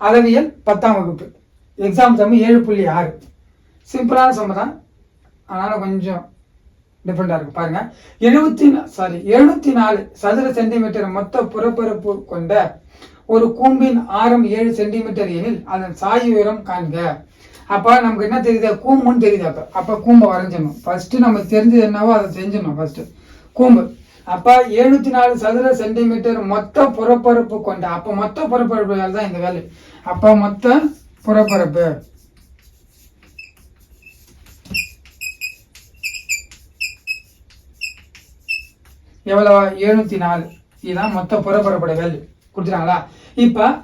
அளவியல் பத்தாம் வகுப்பு. எக்ஸாம் தமி ஏழு புள்ளி ஆறு. சிம்பிளான சம்ம தான். அதனால் கொஞ்சம் டிஃப்ரெண்ட்டாக இருக்கும் பாருங்கள் எழுபத்தி சாரி எழுநூற்றி நாலு சதுர சென்டிமீட்டர் மொத்த புறப்பரப்பு கொண்ட ஒரு கூம்பின் ஆரம் ஏழு சென்டிமீட்டர் எனில் அதன் சாய் உயரம் காண்க. அப்போ நமக்கு என்ன தெரியுது? கூம்புன்னு தெரியுது அப்போ. அப்போ கூம்பை வரைஞ்சிடணும். ஃபஸ்ட்டு நமக்கு தெரிஞ்சது என்னவோ அதை செஞ்சிடணும் ஃபஸ்ட்டு கூம்பு. அப்ப எழுநூத்தி நாலு சதுர சென்டிமீட்டர் மொத்த புறப்பரப்பு கொண்ட அப்ப மொத்த புறப்பரப்பு தான் இந்த வேலை. அப்ப மொத்த புறப்பரப்பு. எவ்வளவு? எழுநூத்தி நாலு. இதுதான் மொத்த புறப்பரப்போட வேல்யூ கொடுத்துறாங்களா இப்ப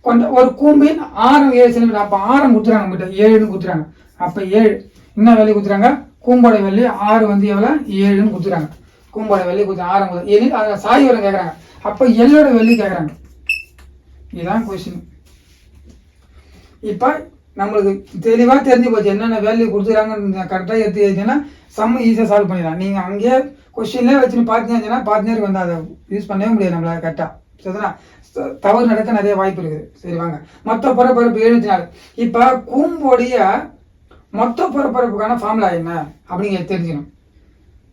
கொண்ட ஒரு கூம்பின் ஆரம் ஏழு சென்டிமீட்டர் அப்ப ஆரம் கொடுத்துறாங்க நம்மகிட்ட. ஏழுன்னு கொடுத்துறாங்க. அப்ப ஏழு. என்ன வேல்யூ கொடுத்துறாங்க? கூம்போட வேல்யூ ஆறு வந்து எவ்வளவு? ஏழுன்னு கொடுத்துறாங்க. கூம்போட வெள்ளி கொடுத்து ஆரம் முதல் எனில் அதில் சாய் வரம் கேட்குறாங்க அப்போ எல்லோட வெள்ளி கேட்குறாங்க இதுதான் கொஷின் இப்போ நம்மளுக்கு தெளிவாக தெரிஞ்சு போச்சு என்னென்ன வேல்யூ கொடுத்துறாங்கன்னு கரெக்டாக எடுத்து எழுதினா சம்ம ஈஸியாக சால்வ் பண்ணிடலாம். நீங்கள் அங்கேயே கொஷின்லேயே வச்சுன்னு பார்த்தீங்கன்னா பார்த்துனே வந்து அதை யூஸ் பண்ணவே முடியாது நம்மளால் கரெக்டாக சரிங்களா தவறு நடக்க நிறைய வாய்ப்பு இருக்குது. சரி வாங்க. மொத்த புறப்பரப்பு எழுபத்தி நாலு. இப்போ கூம்போடைய மொத்த புறப்பரப்புக்கான ஃபார்முலா என்ன? அப்படிங்க தெரிஞ்சுக்கணும்.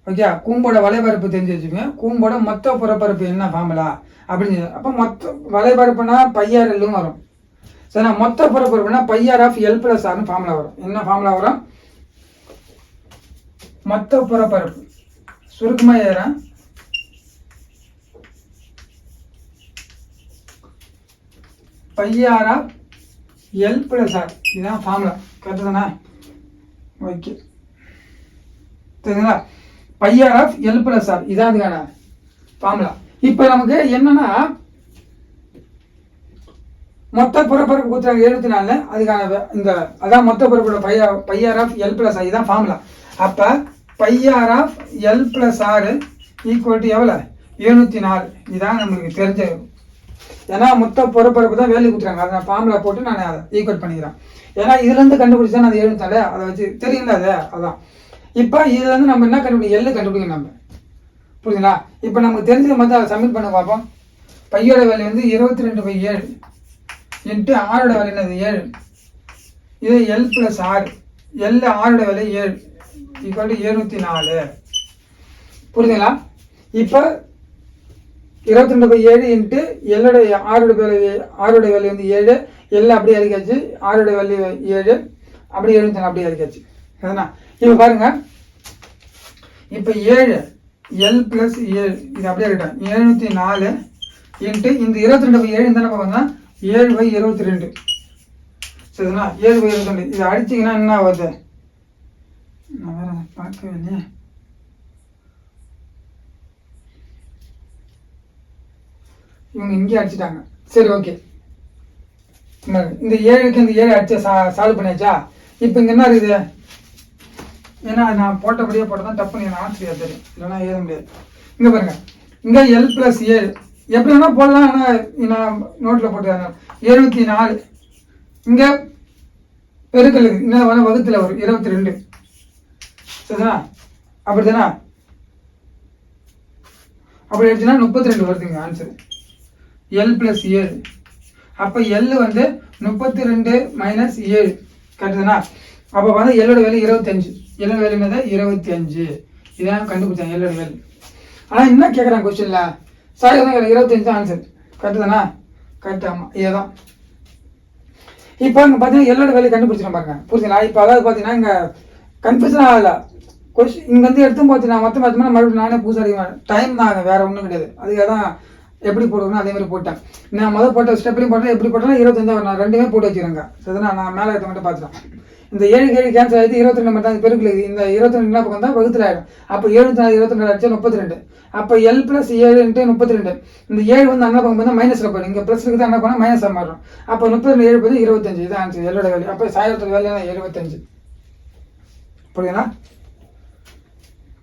ஓகே கூம்போட வலைபரப்பு தெரிஞ்சு வச்சுக்கோங்க. கூம்போட மொத்த புறப்பரப்பு என்ன ஃபார்முலா அப்படின்னு அப்போ மொத்த வலைபரப்புனா பையார் எல்லும் வரும். சரி மொத்த புறப்பரப்புனா pi r of l plus ஆர்னு formula வரும். என்ன ஃபார்முலா வரும்? மொத்த புறப்பரப்பு. சுருக்கமாக ஏறேன் pi r of l plus r இதுதான் ஃபார்முலா கரெக்டு தானே? ஓகே சரிங்களா pi r of l plus r இதான் அதுக்கான ஃபார்முலா இப்போ நமக்கு என்னன்னா மொத்த புறப்பரப்பு கொடுத்தாங்க எழுபத்தி நாலு அதுக்கான வே- இந்த அதான் மொத்த புறப்பட pi pi r of l plus r இதான் ஃபார்முலா அப்போ pi r of l plus ஆறு ஈக்குவல் டு எவ்வளோ எழுநூற்றி நாலு. இதான் நம்மளுக்கு தெரிஞ்ச ஏன்னா மொத்த புறப்பரப்பு தான் வேலை கொடுத்துறாங்க அதை நான் ஃபார்முலா போட்டு நான் அதை ஈக்குவல் பண்ணிக்கிறேன். ஏன்னா இதுலேருந்து கண்டுபிடிச்சா நான் எழுநூத்தாலே அதை வச்சு தெரியல அது? அதான். இப்போ இதுலேருந்து நம்ம என்ன கண்டுபிடிக்கும் எள்ளு கண்டுபிடிக்கணும் நம்ம. புரியுதுங்களா இப்போ நமக்கு தெரிஞ்சதை மட்டும் அதை சப்மிட் பண்ண பார்ப்போம் பையோட வேலை வந்து இருபத்தி ரெண்டு பை ஏழு எட்டு ஆறோட வேலை என்னது? ஏழு. இது எல் ப்ளஸ் ஆறு. எல் ஆறோட வேலை ஏழு. ஈக்குவல் டு எழுநூற்றி நாலு. புரியுதுங்களா இப்போ இருபத்தி ரெண்டு பை ஏழு இன்ட்டு எல்லோட ஆறோட வேலை ஆறோட வேலை வந்து ஏழு. எல் அப்படியே அதிகாச்சு ஆறோட வேலை ஏழு. அப்படியே எழுபத்தி நாலு அப்படியே இறக்காச்சு எதனா? இப்போ பாருங்க. இப்போ ஏழு எல் ப்ளஸ் ஏழு இது அப்படியே இருக்கட்டும். எழுநூற்றி நாலு இன்ட்டு இந்த இருபத்தி ரெண்டு பை ஏழு இந்த பக்கம் ஏழு பை இருபத்தி ரெண்டு. சரிங்களா ஏழு பை இருபத்தி ரெண்டு. இதை அடிச்சிங்கன்னா என்ன ஆகுது? நான் வேற பார்க்கவே இல்லையே. இவங்க இங்கே அடிச்சிட்டாங்க. சரி ஓகே. இந்த ஏழுக்கு இந்த ஏழு அடிச்சு சா சால்வ் பண்ணியாச்சா? இப்போ இங்கே என்ன இருக்குது? ஏன்னா நான் போட்டபடியே போட்டதான் தான் தப்பு எனக்கு ஆசிரியர் தெரியும். இல்லைன்னா ஏற முடியாது. இங்கே பாருங்க. இங்கே எல் ப்ளஸ் ஏழு எப்படி வேணால் போடலாம் ஆனால் நான் நோட்டில் போட்டுருக்காங்க எழுபத்தி நாலு. இங்கே பெருக்கல் இன்னும் வேணால் வகுத்தில் வரும். இருபத்தி ரெண்டு. சரிதானா? அப்படிதானா? அப்படி எடுத்துனா முப்பத்தி ரெண்டு வருதுங்க ஆன்சர் எல் ப்ளஸ் ஏழு அப்போ எல் வந்து முப்பத்தி ரெண்டு மைனஸ் ஏழு கரெக்டுதானா அப்போ வந்து எல்லோட வேலை இருபத்தஞ்சு. எல்லோட வேலை என்னது? இருபத்தி அஞ்சு இதான் கண்டுபிடிச்சாங்க எல்லோட வேலை ஆனால் என்ன கேட்குறாங்க கொஸ்டினில் சாரி தான் இருபத்தஞ்சு தான் ஆன்சர் கரெக்டு தானே? கரெக்ட் ஆமாம் இதுதான். இப்போ இங்கே பார்த்தீங்கன்னா எல்லோட வேலையை கண்டுபிடிச்சிடும் பாருங்க. புரிஞ்சுங்களா இப்போ அதாவது பார்த்தீங்கன்னா இங்கே கன்ஃபியூஷன் ஆகல. கொஸ்டின் இங்கே வந்து பார்த்தீங்கன்னா மொத்தம் பார்த்தீங்கன்னா மறுபடியும் நானே புதுசாக அடிக்க டைம் தான் வேறு ஒன்றும் கிடையாது. அதுக்காக தான் எப்படி போடுவோம்னா அதே மாதிரி போட்டேன். நான் முதல் போட்ட ஸ்டெப்லையும் போட்டேன் எப்படி போட்டேன்னா இருபத்தஞ்சா நான் ரெண்டுமே போட்டு வச்சுருங்க. சரிதானா? நான் மேலே எடுத்து மட்டும் பார்த்துட்டேன் இந்த ஏழு ஏழு கேன்சல் ஆகிட்டு இருபத்தி ரெண்டு மட்டும் பெருக்கில் இந்த இருபத்தி ரெண்டு பக்கம் தான்? வகுத்துல ஆகிடும் அப்போ எழுபத்தி நாலு இருபத்தி ரெண்டு அடிச்சா முப்பத்தி ரெண்டு அப்போ எல் ப்ளஸ் ஏழு இன்ட்டு முப்பத்தி ரெண்டு இந்த ஏழு வந்து அண்ணா பக்கம் வந்து மைனஸில் போயிடும். இங்கே ப்ளஸ் இருக்குது அண்ணா பக்கம் மைனஸாக மாறும். அப்போ முப்பத்தி ரெண்டு ஏழு பதில் இருபத்தஞ்சு. இது ஆன்சர் எல்லோட வேல்யூ அப்போ சாயத்தோட வேல்யூ எழுபத்தஞ்சு. புரியுதுங்களா